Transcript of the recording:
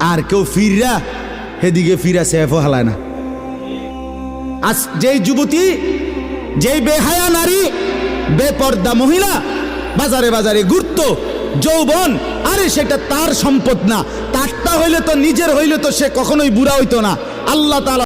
আর কেউ ফিররা, হেদিকে ফিরা সেফও হালায় না। আজ যেই যুবতী, যেই বেহায়া নারী, বেপর্দা মহিলা, বাজারে বাজারে ঘুরত, যৌবন, আরে সেটা তার সম্পদ না। তারটা হইলে তো, নিজের হইলে তো সে কখনোই বুড়া হইতো না। আল্লাহ তাআলা